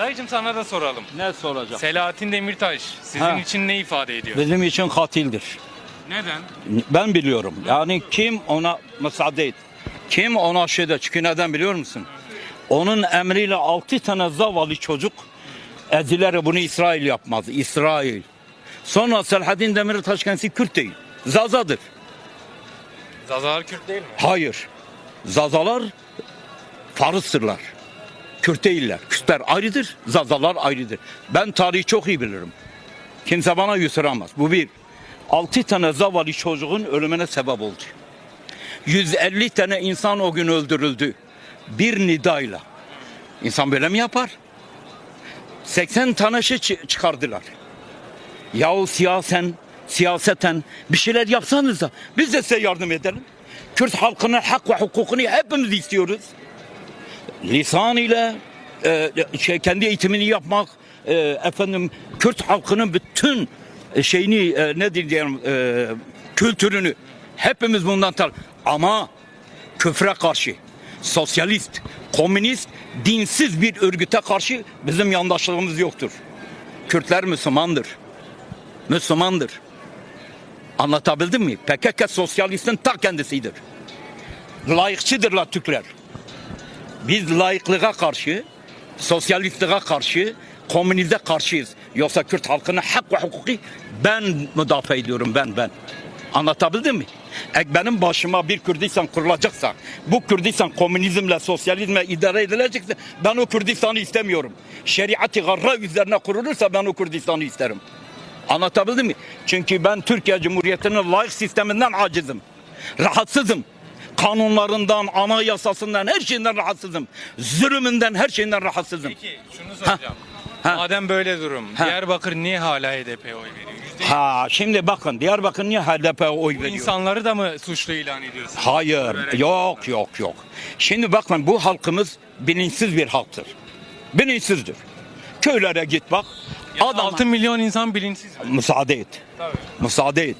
Dayıcım sana da soralım. Ne soracak? Selahattin Demirtaş sizin Ha. için ne ifade ediyor? Bizim için katildir. Neden? Ben biliyorum. Yani kim ona müsaade et. Kim ona şeyde çünkü neden biliyor musun? Onun emriyle altı tane zavallı çocuk ezileri bunu İsrail yapmaz. İsrail. Sonra Selahattin Demirtaş kendisi Kürt değil. Zazadır. Zazalar Kürt değil mi? Hayır. Zazalar Farısırlar. Kürt değiller. Kürtler ayrıdır, Zazalar ayrıdır. Ben tarihi çok iyi bilirim. Kimse bana yuturamaz. Bu bir. Altı tane zavallı çocuğun ölümüne sebep oldu. 150 tane insan o gün öldürüldü. Bir nidayla. İnsan böyle mi yapar? 80 tane şey çı- çıkardılar. Yahu siyasen, siyaseten bir şeyler yapsanız da biz de size yardım edelim. Kürt halkının hak ve hukukunu hepimiz istiyoruz. Lisan ile e, şey, kendi eğitimini yapmak, e, efendim Kürt halkının bütün e, şeyini e, ne diyeyim e, kültürünü hepimiz bundan tar. Ama küfre karşı, sosyalist, komünist, dinsiz bir örgüte karşı bizim yandaşlığımız yoktur. Kürtler Müslümandır. Müslümandır. Anlatabildim mi? PKK sosyalistin ta kendisidir. Layıkçıdırlar Türkler. Biz layıklığa karşı, sosyalistliğe karşı, komünize karşıyız. Yoksa Kürt halkının hak ve hukuki ben müdafaa ediyorum ben ben. Anlatabildim mi? E benim başıma bir Kürdistan kurulacaksa, bu Kürdistan komünizmle, sosyalizmle idare edilecekse ben o Kürdistan'ı istemiyorum. Şeriatı garra üzerine kurulursa ben o Kürdistan'ı isterim. Anlatabildim mi? Çünkü ben Türkiye Cumhuriyeti'nin layık sisteminden acizim. Rahatsızım. Kanunlarından, anayasasından, her şeyinden rahatsızım. Zulümünden, her şeyinden rahatsızım. Peki şunu soracağım. Ha. Madem böyle durum, Ha. Diyarbakır niye hala HDP'ye oy veriyor? Yüzde Ha şimdi bakın Diyarbakır niye HDP'ye oy Bu veriyor? insanları da mı suçlu ilan ediyorsun? Hayır, yok yok yok. Şimdi bakın bu halkımız bilinçsiz bir halktır. Bilinçsizdir. Köylere git bak. Ya Adam 6 milyon insan bilinçsiz mi? müsaade et. Tabii. Müsaade et.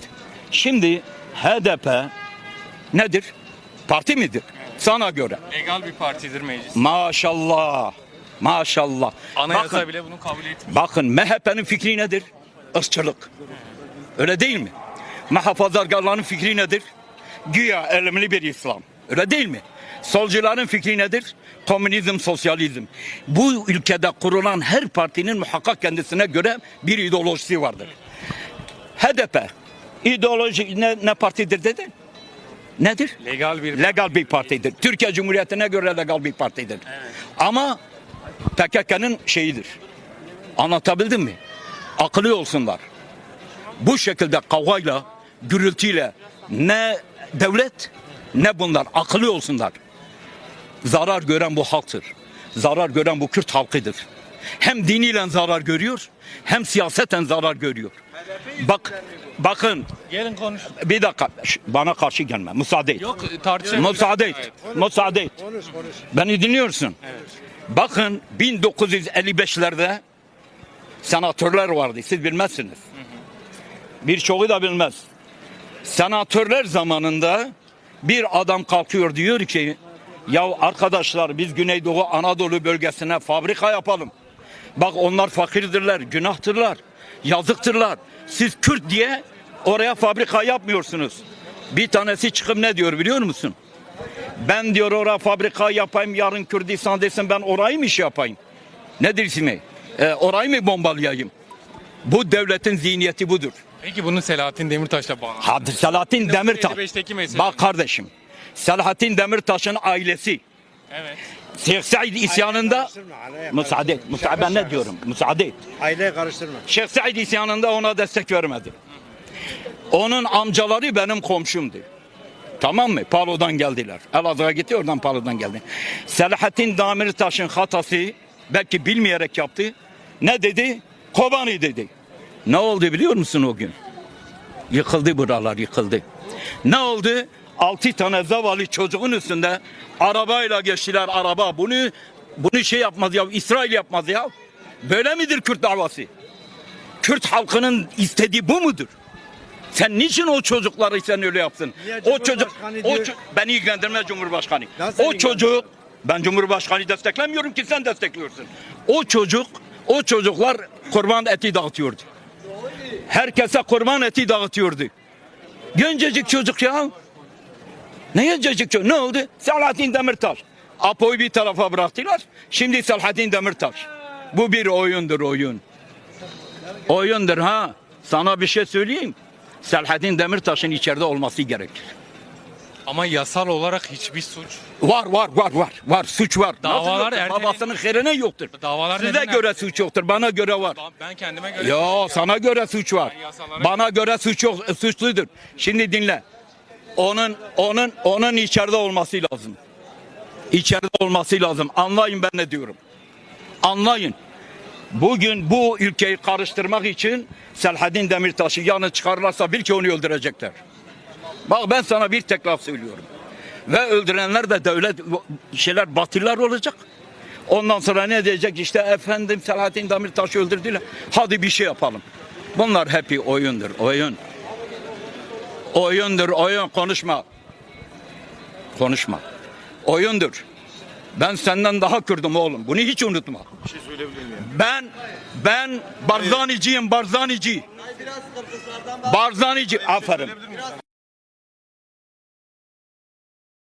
Şimdi HDP nedir? Parti midir? Sana göre. Legal bir partidir meclis. Maşallah. Maşallah. Anayasa bakın, bile bunu kabul etmiyor. bakın MHP'nin fikri nedir? Irkçılık. Öyle değil mi? Muhafazakarların fikri nedir? Güya elimli bir İslam. Öyle değil mi? Solcuların fikri nedir? Komünizm, sosyalizm. Bu ülkede kurulan her partinin muhakkak kendisine göre bir ideolojisi vardır. HDP ideoloji ne, ne partidir dedi? Nedir? Legal bir Legal bir partidir. Türkiye Cumhuriyeti'ne göre legal bir partidir. Ama PKK'nın şeyidir. Anlatabildim mi? Akıllı olsunlar. Bu şekilde kavgayla, gürültüyle ne devlet ne bunlar akıllı olsunlar. Zarar gören bu halktır. Zarar gören bu Kürt halkıdır. Hem diniyle zarar görüyor, hem siyaseten zarar görüyor. Bak, bakın Gelin konuş. bir dakika ş- bana karşı gelme. Müsaade et. Yok tartışalım. Müsaade et. Müsaade et. Beni dinliyorsun. Bakın 1955'lerde senatörler vardı. Siz bilmezsiniz. Birçoğu da bilmez. Senatörler zamanında bir adam kalkıyor diyor ki ya arkadaşlar biz Güneydoğu Anadolu bölgesine fabrika yapalım. Bak onlar fakirdirler, günahtırlar, yazıktırlar. Siz Kürt diye oraya fabrika yapmıyorsunuz. Bir tanesi çıkıp ne diyor biliyor musun? Ben diyor oraya fabrika yapayım yarın Kürdistan desin ben orayı mı iş yapayım? Ne dersin? Ee, orayı mı bombalayayım? Bu devletin zihniyeti budur. Peki bunu Selahattin Demirtaş'la bağlı. Hadi Selahattin Demirtaş. 1955'teki mesele. Bak kardeşim. Selahattin Demirtaş'ın ailesi Evet. Şeyh Said isyanında aileye müsaade et. Müsaade, ben ne diyorum? Müsaade et. Aileyi karıştırma. Şeyh Said isyanında ona destek vermedi. Onun amcaları benim komşumdu. Tamam mı? Palo'dan geldiler. Elazığ'a gitti oradan Palo'dan geldi. Selahattin Demirtaş'ın hatası belki bilmeyerek yaptı. Ne dedi? Kobani dedi. Ne oldu biliyor musun o gün? Yıkıldı buralar yıkıldı. Ne oldu? Altı tane zavallı çocuğun üstünde arabayla geçtiler araba. Bunu bunu şey yapmaz ya İsrail yapmaz ya. Böyle midir Kürt davası? Kürt halkının istediği bu mudur? Sen niçin o çocukları sen öyle yaptın? Niye o çocuk o ço- beni ilgilendirmez Cumhurbaşkanı. Nasıl o çocuk Ben Cumhurbaşkanı desteklemiyorum ki sen destekliyorsun. O çocuk, o çocuklar kurban eti dağıtıyordu. Herkese kurban eti dağıtıyordu. Gencecik çocuk ya. Ne gencecik çocuk? Ne oldu? Selahattin Demirtaş. Apo'yu bir tarafa bıraktılar. Şimdi Selahattin Demirtaş. Bu bir oyundur oyun. Oyundur ha. Sana bir şey söyleyeyim. Selahattin Demirtaş'ın içeride olması gerekir. Ama yasal olarak hiçbir suç. Var var var var var suç var. Nasıl Davalar yoktur? ertelendi. Babasının hayrine yoktur. Davalar Size neden göre ertelendi? suç yoktur. Bana göre var. Ben kendime göre... Ya sana göre suç var. Yasalara- Bana göre suç yok, suçludur. Şimdi dinle. Onun onun onun içeride olması lazım. İçeride olması lazım. Anlayın ben ne diyorum. Anlayın. Bugün bu ülkeyi karıştırmak için Selahattin Demirtaş'ı yanı çıkarırlarsa bil ki onu öldürecekler. Bak ben sana bir tek laf söylüyorum. Ve öldürenler de devlet şeyler batırlar olacak. Ondan sonra ne diyecek işte efendim Selahattin Demirtaş'ı öldürdüler. Hadi bir şey yapalım. Bunlar hep oyundur, oyun. Oyundur, oyun konuşma. Konuşma. Oyundur. Ben senden daha Kürdüm oğlum. Bunu hiç unutma. Bir şey söyleyebilir miyim? Ben ben Barzaniciyim, Barzanici. Barzanici. Aferin.